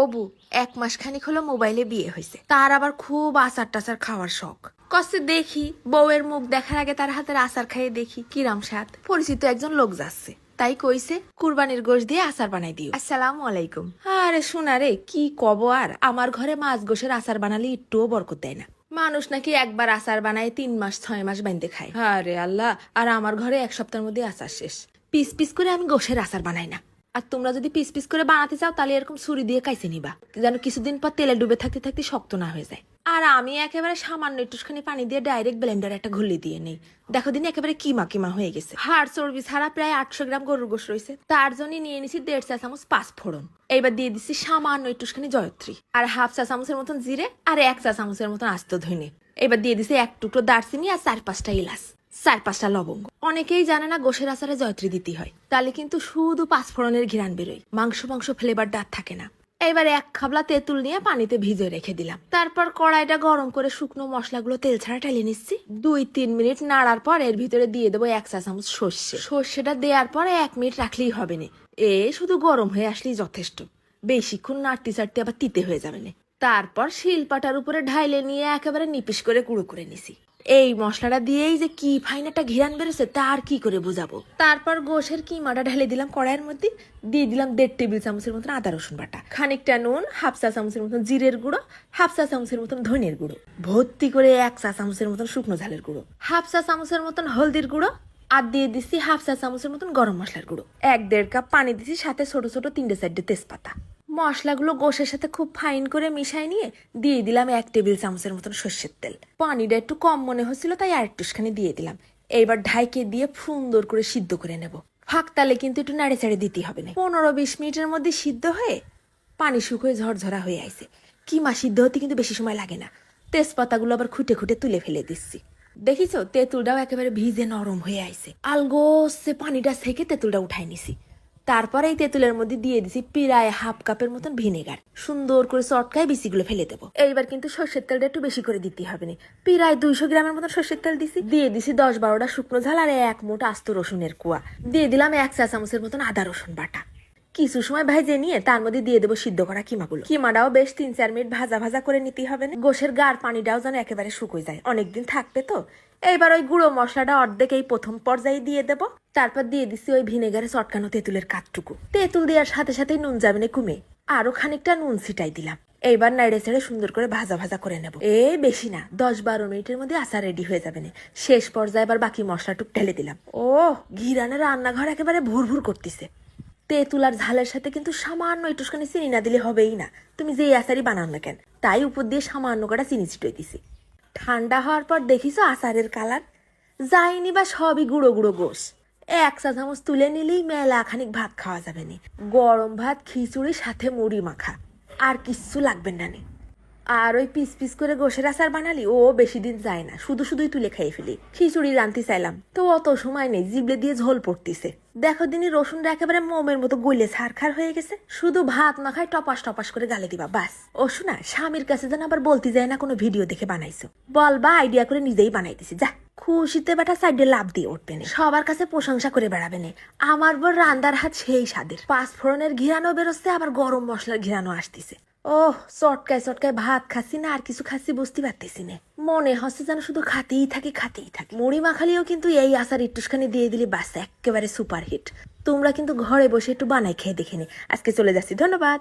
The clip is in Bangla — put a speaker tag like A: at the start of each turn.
A: অবু, এক মাস খানিক হলো মোবাইলে বিয়ে হয়েছে। তার আবার খুব আচার টাচার খাওয়ার শখ। কষ্টে দেখি, বউয়ের মুখ দেখার আগে তার হাতের আচার খাইয়ে দেখি কিরাম স্বাদ। পরিচিত একজন লোক যাচ্ছে। তাই কইছে, কুরবানির গোশ দিয়ে আচার বানাই দিও। আসসালামু আলাইকুম। আরে শোনা রে, কি কব আর? আমার ঘরে মাছ গোশের আচার বানালে একটুও বরকত দেয় না। মানুষ নাকি একবার আচার বানায় তিন মাস, ছয় মাস বাইন্দে খায়। আরে আল্লাহ, আর আমার ঘরে এক সপ্তাহের মধ্যে আচার শেষ। পিস পিস করে আমি গোশের আচার বানাই না। আর তোমরা যদি পিস পিস করে বানাতে চাও, তাহলে এরকম ছুরি দিয়ে কাইছে নিবা। যেন কিছুদিন পর তেলে ডুবে থাকতে থাকতে শক্ত না হয়ে যায়। আর আমি একেবারে সামান্য একটুখানি পানি দিয়ে ডাইরেক্ট ব্লেন্ডার একটা ঘুলি দিয়ে নেই। দেখো দিন একেবারে কিমা কিমা হয়ে গেছে। হাড় চর্বি ছাড়া প্রায় আটশো গ্রাম গরুর গোশ রয়েছে। তার জন্য নিয়ে নিছি দেড় চা চামচ পাঁচ ফোড়ন। এইবার দিয়ে দিচ্ছি সামান্য একটুখানি জয়ত্রী। আর হাফ চা চামচের মতন জিরে আর এক চা চামচের মতন আস্ত ধইনে এবার দিয়ে দিছি এক টুকরো দারচিনি আর চার পাঁচটা ইলাচ চার পাঁচটা লবঙ্গ। অনেকেই জানে না গোশের আচারে জয়ত্রী দিতে হয়। তাহলে কিন্তু শুধু পাঁচফোড়নের ঘিরান বেরোয়। মাংস মাংস ফ্লেভার ডাক থাকে না। এবার এক খাবলা তেঁতুল নিয়ে পানিতে ভিজে রেখে দিলাম। তারপর কড়াইটা গরম করে শুকনো মশলাগুলো তেল ছাড়া টেলে নিচ্ছি। দুই তিন মিনিট নাড়ার পর এর ভিতরে দিয়ে দেবো এক চা চামচ সর্ষে। সর্ষেটা দেওয়ার পরে এক মিনিট রাখলেই হবে না। এ শুধু গরম হয়ে আসলেই যথেষ্ট। বেশিক্ষণ নাড়তে চাড়তে আবার তিতে হয়ে যাবে না। তারপর শিলপাটার উপরে ঢাইলে নিয়ে একেবারে নিপিস করে গুঁড়ো করে নিছি। এই মশলাটা দিয়েই যে কি ফাইন একটা ঘিরান বেরোছে তা আর কি করে বোঝাবো? তারপর গোশের কিমাটা ঢেলে দিলাম কড়াইয়ের মধ্যে, দিয়ে দিলাম দেড় টেবিল চামচের মতন আদা রসুন বাটা। খানিকটা নুন, হাফ চা চামচের মতন জিরের গুঁড়ো, হাফ চা চামচের মতন ধনের গুঁড়ো। ভর্তি করে এক চা চামচের মতন শুকনো ঝালের গুঁড়ো। হাফ চা চামচের মতন হলদির গুঁড়ো, আর দিয়ে দিচ্ছি হাফ চা চামচের মতন গরম মশলার গুঁড়ো। এক দেড় কাপ পানি দিচ্ছি সাথে ছোট ছোট তিনটে চারটে তেজপাতা। মশলাগুলো গোশের সাথে খুব ফাইন করে মিশাই নিয়ে দিয়ে দিলাম এক টেবিল চামচের মতন সর্ষের তেল। পানিটা একটু কম মনে হচ্ছিল, তাই আর একটুখানি দিয়ে দিলাম। এইবার ঢাইকে দিয়ে সুন্দর করে সিদ্ধ করে নেব। ফাঁক তালে কিন্তু একটু নাড়ে চাড়ে দিতে হবে না। পনেরো বিশ মিনিটের মধ্যে সিদ্ধ হয়ে পানি শুকিয়ে ঝরঝরা হয়ে আইছে। কিমা সিদ্ধ হতে কিন্তু বেশি সময় লাগে না। তেজপাতাগুলো আবার খুঁটে খুঁটে তুলে ফেলে দিচ্ছি। দেখিছো? তেঁতুলটাও একেবারে ভিজে নরম হয়ে আইছে। আলগোসে পানিটা থেকে তেঁতুলটা উঠাই নিছি। তারপরে এই তেঁতুলের মধ্যে দিয়ে দিছি প্রায় হাফ কাপের মতন ভিনেগার। সুন্দর করে চটকায় বিচিগুলো ফেলে দেবো। এইবার কিন্তু সর্ষের তেলটা একটু বেশি করে দিতে হবে না। প্রায় দুইশো গ্রামের মতন সর্ষের তেল দিছি। দিয়ে দিছি দশ বারোটা শুকনো ঝাল আর এক মোটা আস্ত রসুনের কুয়া। দিয়ে দিলাম এক চা চামচের মতন আদা রসুন বাটা। কিছু সময় ভেজে নিয়ে তার মধ্যে দিয়ে দেবো সিদ্ধ করা কিমাগুলো। কিমাটাও বেশ তিন চার মিনিট ভাজা ভাজা করে নিতে হবে না। গোশের গার পানিটাও যেন একেবারে শুকোয় যায়। অনেকদিন থাকবে তো। এইবার ওই গুঁড়ো মশলাটা অর্ধেক এই প্রথম পর্যায়ে দিয়ে দেব। তারপর দিয়ে দিচ্ছি ওই ভিনেগারে চটকানো তেঁতুলের কাঠটুকু। তেঁতুল দেওয়ার সাথে সাথেই নুন যাবে না কমে। আরও খানিকটা নুন ছিটাই দিলাম। এইবার নাড়ে ছেড়ে সুন্দর করে ভাজা ভাজা করে নেব। এ বেশি না, দশ বারো মিনিটের মধ্যে আচার রেডি হয়ে যাবে শেষ পর্যায়ে এবার বাকি মশলাটুক ঢেলে দিলাম। ও ঘিরানের রান্নাঘর একেবারে ভুর ভুর করতেছে। তেঁতুল আর ঝালের সাথে কিন্তু সামান্য একটুখানি চিনি না দিলে হবেই না। তুমি যেই আচারই বানাও না কেন, তাই উপর দিয়ে সামান্য কটা চিনি ছিটই দিছি। ঠান্ডা হওয়ার পর দেখিস আচারের কালার? যায়নি বা সবই গুঁড়ো গুঁড়ো গোস এক চা চামচ তুলে নিলেই মেলা খানিক ভাত খাওয়া যাবে নি। গরম ভাত, খিচুড়ি, সাথে মুড়ি মাখা। আর কিচ্ছু লাগবে না নি। আর ওই পিস পিস করে গোসের আচার বানালি, ও বেশি দিন যায় না। শুধু শুধুই তুলে খেয়ে ফেলি। খিচুড়ি রানতে চাইলাম। তো অত সময় নেই, জিবলে দিয়ে ঝোল পড়তিছে। দেখো দিনই রসুনটা একেবারে মোমের মতো গলে ছারখার হয়ে গেছে। শুধু ভাত মাখায় টপাস টপাস করে গালে দিবা, বাস। ও শোনা, স্বামীর কাছে যেন আবার বলতে যায় না, কোনো ভিডিও দেখে বানাইছো। বল বা আইডিয়া করে নিজেই বানাইতেছি, যা। খুশিতে বেটা সাইডে লাভ দিয়ে উঠবে না। সবার কাছে প্রশংসা করে বেড়াবে না। আমার বর রান্দার হাত সেই স্বাদের। পাঁচফোড়নের ঘিরানো বেরোচ্ছে, আবার গরম মশলার ঘিরানো আসতেছে। ওহ চটকায় চটকায় ভাত খাচ্ছি না, আর কিছু খাচ্ছি বুঝতে পারতেছি না। মনে হচ্ছে যেন শুধু খাতেই থাকি খাতেই থাকি। মুড়ি মাখালিও কিন্তু এই আচার একটুখানি দিয়ে দিলে বাস, একেবারে সুপার হিট তোমরা কিন্তু ঘরে বসে একটু বানাই খেয়ে দেখে নি। আজকে চলে যাচ্ছি, ধন্যবাদ।